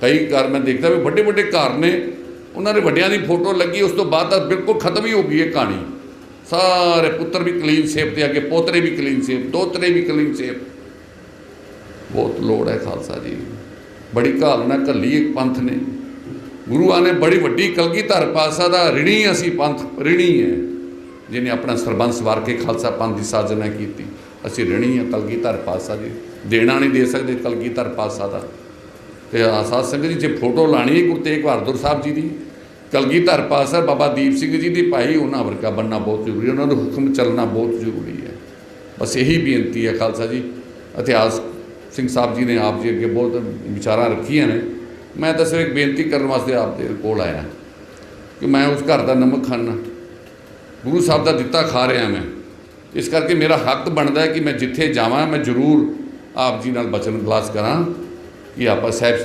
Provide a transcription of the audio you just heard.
ਕਈ ਘਰ ਮੈਂ ਦੇਖਦਾ ਵੀ ਵੱਡੇ ਵੱਡੇ ਘਰ ਨੇ, ਉਹਨਾਂ ਦੇ ਵੱਡਿਆਂ ਦੀ ਫੋਟੋ ਲੱਗੀ, ਉਸ ਤੋਂ ਬਾਅਦ ਤਾਂ ਬਿਲਕੁਲ ਖਤਮ ਹੀ ਹੋ ਗਈ ਇਹ ਕਹਾਣੀ। ਸਾਰੇ ਪੁੱਤਰ ਵੀ ਕਲੀਨ ਸ਼ੇਪ ਤੇ ਅੱਗੇ ਪੋਤਰੇ ਵੀ ਕਲੀਨ ਸ਼ੇਪ ਦੋਤਰੇ ਵੀ ਕਲੀਨ ਸ਼ੇਪ ਬਹੁਤ ਲੋੜ ਹੈ ਖਾਲਸਾ ਜੀ। ਬੜੀ ਘਾਲਣਾ ਕੱਲੀ ਇੱਕ ਪੰਥ ਨੇ। ਗੁਰੂਆਂ ਨੇ ਬੜੀ ਵੱਡੀ ਕਲਗੀਧਰ ਪਾਸਾ ਦਾ, ਰਿਣੀ ਅਸੀਂ ਪੰਥ, ਰਿਣੀ ਹੈ। ਜਿਹਨੇ ਆਪਣਾ ਸਰਬੰਸ ਵਾਰ ਕੇ ਖਾਲਸਾ ਪੰਥ ਦੀ ਸਾਜਨਾ ਕੀਤੀ। ਅਸੀਂ ਰਿਣੀ ਹੈ ਕਲਗੀਧਰ ਪਾਸਾ ਜੀ। ਦੇਣਾ ਨਹੀਂ ਦੇ ਸਕਦੇ ਕਲਗੀਧਰ ਪਾਸਾ ਦਾ। ਤੇ ਆਸਾਦ ਸਿੰਘ ਜੀ, ਜੇ ਫੋਟੋ ਲਾਣੀ ਹੈ ਗੁਰੂ ਤੇਗ ਬਹਾਦਰ ਸਾਹਿਬ ਜੀ ਦੀ, ਕਲਗੀਧਰ ਪਾਸਾ ਬਾਬਾ ਦੀਪ ਸਿੰਘ ਜੀ ਦੀ, ਭਾਈ ਉਹਨਾਂ ਵਰਗਾ ਬਣਨਾ ਬਹੁਤ ਜ਼ਰੂਰੀ ਉਹਨਾਂ ਦਾ ਹੁਕਮ ਚੱਲਣਾ ਬਹੁਤ ਜ਼ਰੂਰੀ ਹੈ। ਬਸ ਇਹੀ ਬੇਨਤੀ ਹੈ ਖਾਲਸਾ ਜੀ, ਇਤਿਹਾਸ ਸਿੰਘ ਸਾਹਿਬ ਜੀ ਨੇ ਆਪ ਜੀ ਅੱਗੇ ਬਹੁਤ ਵਿਚਾਰਾਂ ਰੱਖੀਆਂ ਨੇ। ਮੈਂ ਤਾਂ ਸਿਰਫ ਇੱਕ ਬੇਨਤੀ ਕਰਨ ਵਾਸਤੇ ਆਪ ਦੇ ਕੋਲ ਆਇਆ, ਕਿ ਮੈਂ ਉਸ ਘਰ ਦਾ ਨਮਕ ਖਾਨਾ ਗੁਰੂ ਸਾਹਿਬ ਦਾ ਦਿੱਤਾ ਖਾ ਰਿਹਾ ਮੈਂ। ਇਸ ਕਰਕੇ ਮੇਰਾ ਹੱਕ ਬਣਦਾ ਹੈ ਕਿ ਮੈਂ ਜਿੱਥੇ ਜਾਵਾਂ, ਮੈਂ ਜ਼ਰੂਰ ਆਪ ਜੀ ਨਾਲ ਬਚਨ ਗਲਾਸ ਕਰਾਂ। ਕਿ ਆਪਾਂ ਸਾਹਿਬ ਸ੍ਰੀ